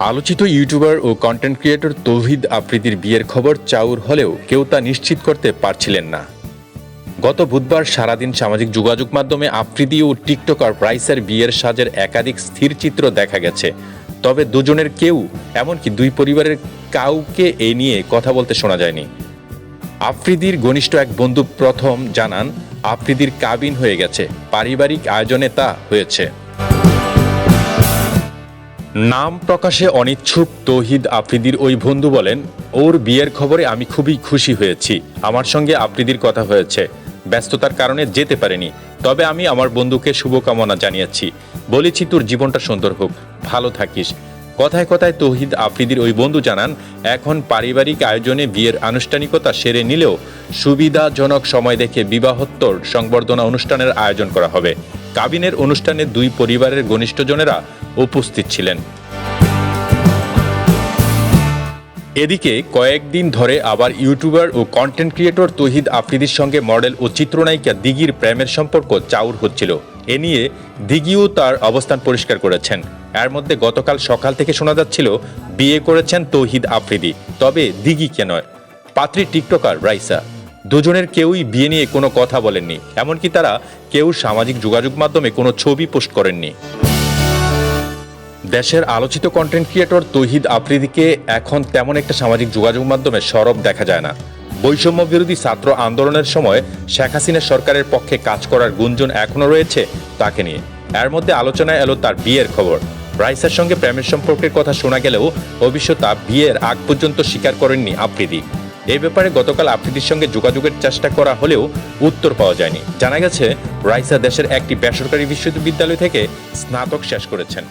আলোচিত ইউটিউবার ও content creator Tawhid আফ্রিদির বিয়ের খবর চাউর হলেও কেউ তা নিশ্চিত করতে পারছিলেন না। গত বুধবার সারাদিন সামাজিক যোগাযোগ মাধ্যমে আফ্রিদি ও টিকটকার প্রাইসের বিয়ের সাজের একাধিক স্থির চিত্র দেখা গেছে। তবে দুজনের কেউ, এমনকি দুই পরিবারের কাউকে এ নিয়ে কথা বলতে শোনা যায়নি। আফ্রিদির ঘনিষ্ঠ এক বন্ধু প্রথম জানান, আফ্রিদির কাবিন হয়ে গেছে। পারিবারিক আয়োজনে তা হয়েছে। নাম প্রকাশে অনিচ্ছুক তৌহিদ আফ্রিদির ওই বন্ধু বলেন, ওর বিয়ের খবরে আমি খুবই খুশি হয়েছি। আমার সঙ্গে আফ্রিদির কথা হয়েছে। ব্যস্ততার কারণে যেতে পারেনি। তবে আমি আমার বন্ধুকে শুভকামনা জানিয়েছি। বলেছি তোর জীবনটা সুন্দর হোক। ভালো থাকিস। কথায় কথায় তৌহিদ আফ্রিদির ওই বন্ধু জানান, এখন পারিবারিক আয়োজনে বিয়ের আনুষ্ঠানিকতা সেরে নিলেও সুবিধাজনক সময় দেখে বিবাহোত্তর সংবর্ধনা অনুষ্ঠানের আয়োজন করা হবে। কাবিনের অনুষ্ঠানে দুই পরিবারের ঘনিষ্ঠজনেরা উপস্থিত ছিলেন। এদিকে কয়েকদিন ধরে আবার ইউটিউবার ও কন্টেন্ট ক্রিয়েটর তহিদ আফ্রিদির সঙ্গে মডেল ও চিত্রনায়িকা দিঘির প্রেমের সম্পর্ক চাউর হচ্ছিল। এ নিয়ে দিঘিও তার অবস্থান পরিষ্কার করেছেন। এর মধ্যে গতকাল সকাল থেকে শোনা যাচ্ছিল, বিয়ে করেছেন তৌহিদ আফ্রিদি, তবে দিঘিকে নয়। পাত্রী টিকটকার রাইসা। দুজনের কেউই বিয়ে নিয়ে কোনো কথা বলেননি, এমনকি তারা কেউ সামাজিক যোগাযোগ মাধ্যমে কোনো ছবি পোস্ট করেননি। দেশের আলোচিত কন্টেন্ট ক্রিয়েটর তৌহিদ আফ্রিদিকে এখন তেমন একটা সামাজিক যোগাযোগ মাধ্যমে সরব দেখা যায় না। বৈষম্য বিরোধী ছাত্র আন্দোলনের সময় শেখ হাসিনা সরকারের পক্ষে কাজ করার গুঞ্জন এখনও রয়েছে তাকে নিয়ে। এর মধ্যে আলোচনায় এলো তার বিয়ের খবর। রাইসার সঙ্গে প্রেমের সম্পর্কের কথা শোনা গেলেও অবশ্য তা বিয়ের আগ পর্যন্ত স্বীকার করেননি আফ্রিদি। এই ব্যাপারে গতকাল আফ্রিদির সঙ্গে যোগাযোগের চেষ্টা করা হলেও উত্তর পাওয়া যায়নি। জানা গেছে, রাইসা দেশের একটি বেসরকারি বিশ্ববিদ্যালয় থেকে স্নাতক শেষ করেছেন।